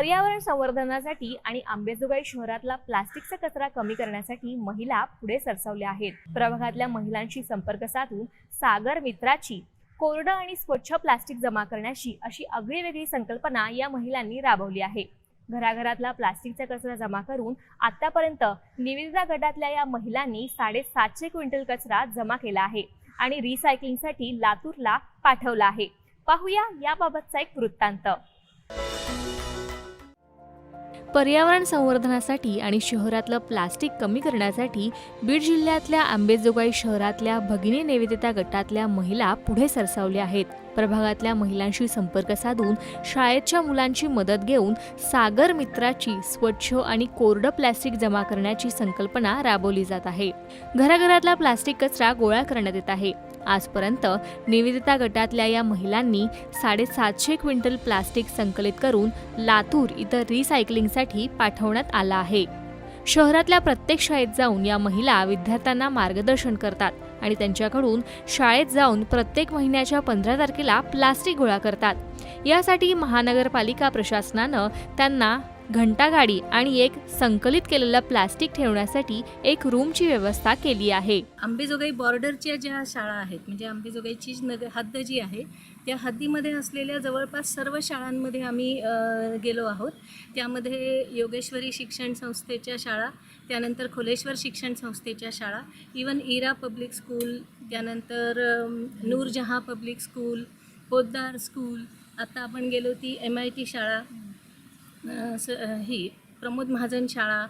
पर्यावरण संवर्धनासाठी आणि आंबेजोगाई शहरातला प्लास्टिकचा कचरा कमी करण्यासाठी महिला पुढे सरसावल्या आहेत. प्रभागातल्या महिलांशी संपर्क साधून सागर मित्राची कोरडं आणि स्वच्छ प्लास्टिक जमा करण्याची अशी आगळीवेगळी संकल्पना या महिलांनी राबवली आहे. घराघरातला प्लास्टिकचा कचरा जमा करून आतापर्यंत निविदा गटातल्या या महिलांनी साडेसातशे क्विंटल कचरा जमा केला आहे आणि रिसायकलिंगसाठी लातूरला पाठवला आहे. पाहूया याबाबतचा एक वृत्तांत. पर्यावरण संवर्धनासाठी आणि शहरातलं प्लास्टिक कमी करण्यासाठी बीड जिल्ह्यातल्या आंबेजोगाई शहरातल्या भगिनी निवेदिता गटातल्या महिला पुढे सरसावल्या आहेत. प्रभागातल्या महिलांशी संपर्क साधून शाळेच्या मुलांची मदत घेऊन सागर मित्राची स्वच्छ आणि कोरडं प्लास्टिक जमा करण्याची संकल्पना राबवली जात आहे. घराघरातला प्लास्टिक कचरा गोळा करण्यात येत आहे. आजपर्यंत निवेदिता गटातल्या या महिलांनी साडेसातशे क्विंटल प्लास्टिक संकलित करून लातूर इथं रिसायकलिंगसाठी पाठवण्यात आला आहे. शहरातल्या प्रत्येक शाळेत जाऊन या महिला विद्यार्थ्यांना मार्गदर्शन करतात आणि त्यांच्याकडून शाळेत जाऊन प्रत्येक महिन्याच्या पंधरा तारखेला प्लास्टिक गोळा करतात. यासाठी महानगरपालिका प्रशासनानं त्यांना घंटागाडी आणि एक संकलित केलेलं प्लास्टिक ठेवण्यासाठी एक रूमची व्यवस्था केली आहे. आंबेजोगाई बॉर्डरच्या ज्या शाळा आहेत म्हणजे आंबेजोगाईची जी नगर हद्द जी आहे त्या हद्दीमध्ये असलेल्या जवळपास सर्व शाळांमध्ये आम्ही गेलो आहोत. त्यामध्ये योगेश्वरी शिक्षण संस्थेच्या शाळा त्यानंतर खोलेश्वर शिक्षण संस्थेच्या शाळा इवन इरा पब्लिक स्कूल त्यानंतर Noorjahan public school Poddar school आता आपण गेलो ती एम आय टी शाळा स ही प्रमोद महाजन शाळा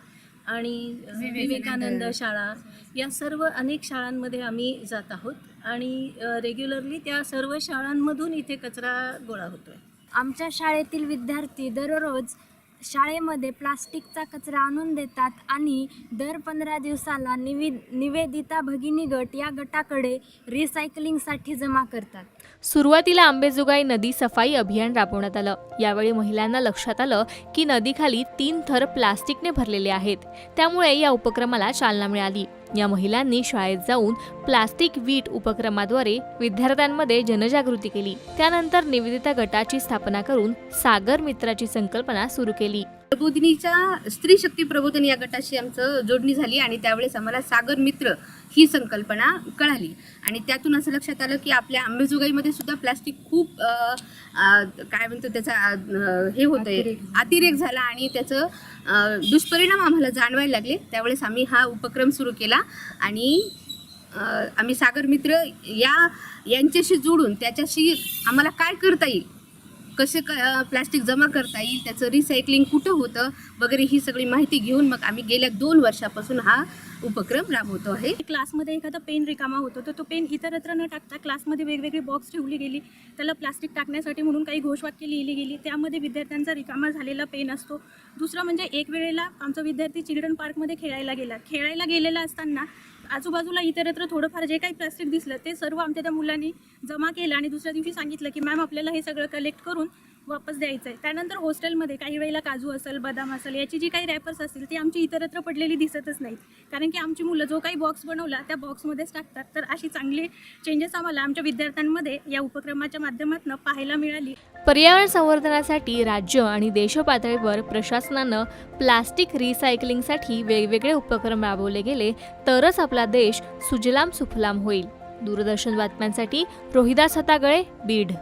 आणि विवेकानंद शाळा या सर्व अनेक शाळांमध्ये आम्ही जात आहोत आणि रेग्युलरली त्या सर्व शाळांमधून इथे कचरा गोळा होतो आहे आमच्या शाळेतील विद्यार्थी दररोज शाळेमध्ये प्लास्टिकचा कचरा आणून देतात आणि दर पंधरा दिवसाला निवि निवेदिता भगिनी गट या गटाकडे रिसायकलिंगसाठी जमा करतात. सुरुवातीला आंबेजोगाई नदी सफाई अभियान राबवण्यात आलं. यावेळी महिलांना लक्षात आलं की नदीखाली तीन थर प्लास्टिकने भरलेले आहेत. त्यामुळे या उपक्रमाला चालना मिळाली. या महिलांनी शाळेत जाऊन प्लास्टिक वीट उपक्रमाद्वारे विद्यार्थ्यांमध्ये जनजागृती केली. त्यानंतर निवेदिता गटाची स्थापना करून सागर मित्राची संकल्पना सुरू केली. प्रबोधिनीच्या स्त्री शक्ती प्रबोधन या गटाशी आमचं जोडणी झाली आणि त्यावेळेस आम्हाला सागर मित्र ही संकल्पना कळाली. आणि त्यातून असं लक्षात आलं की आपल्या अंबेजोगाईमध्ये सुद्धा प्लास्टिक खूप काय म्हणतो त्याचा हे होतंय अतिरेक. झाला आणि त्याचं दुष्परिणाम आम्हाला जाणवायला लागले. त्यावेळेस आम्ही हा उपक्रम सुरू केला आणि आम्ही सागर मित्र या यांच्याशी जोडून त्याच्याशी आम्हाला काय करता येईल? कसे क प्लास्टिक जमा करता येईल त्याचं रिसायकलिंग कुठं होतं वगैरे ही सगळी माहिती घेऊन मग आम्ही गेल्या दोन वर्षापासून हा उपक्रम राबवतो आहे. क्लासमध्ये एखादा पेन रिकामा होतो तर तो पेन इतरत्र न टाकता क्लासमध्ये वेगवेगळी बॉक्स ठेवली गेली. त्याला प्लास्टिक टाकण्यासाठी म्हणून काही घोषवाक्य लिहिली गेली. त्यामध्ये विद्यार्थ्यांचा रिकामा झालेला पेन असतो. दुसरं म्हणजे एक वेळेला आमचा विद्यार्थी चिल्ड्रन पार्कमध्ये खेळायला गेला. खेळायला गेलेला असताना आजूबाजूला इतरत्र थोडंफार जे काही प्लास्टिक दिसलं ते सर्व आमच्या त्या मुलांनी जमा केलं आणि दुसऱ्या दिवशी सांगितलं की मॅम आपल्याला हे सगळं कलेक्ट करून वापस द्यायचं आहे त्यानंतर हॉस्टेलमध्ये काही वेळेला काजू असेल बदाम असेल याची जी काही रॅपर्स असतील ती आमची इतरत्र पडलेली दिसतच नाहीत. कारण की आमची मुलं जो काही बॉक्स बनवला त्या बॉक्समध्येच टाकतात. तर अशी चांगली चेंजेस आम्हाला आमच्या विद्यार्थ्यांमध्ये या उपक्रमाच्या माध्यमातून पाहायला मिळाली. पर्यावरण संवर्धनासाठी राज्य आणि देशपातळीवर प्रशासनानं प्लास्टिक रिसायकलिंगसाठी वेगवेगळे उपक्रम राबवले गेले तरच आपला देश सुजलाम सुफलाम होईल. दूरदर्शन बातम्यांसाठी रोहिदास हतागळे बीड.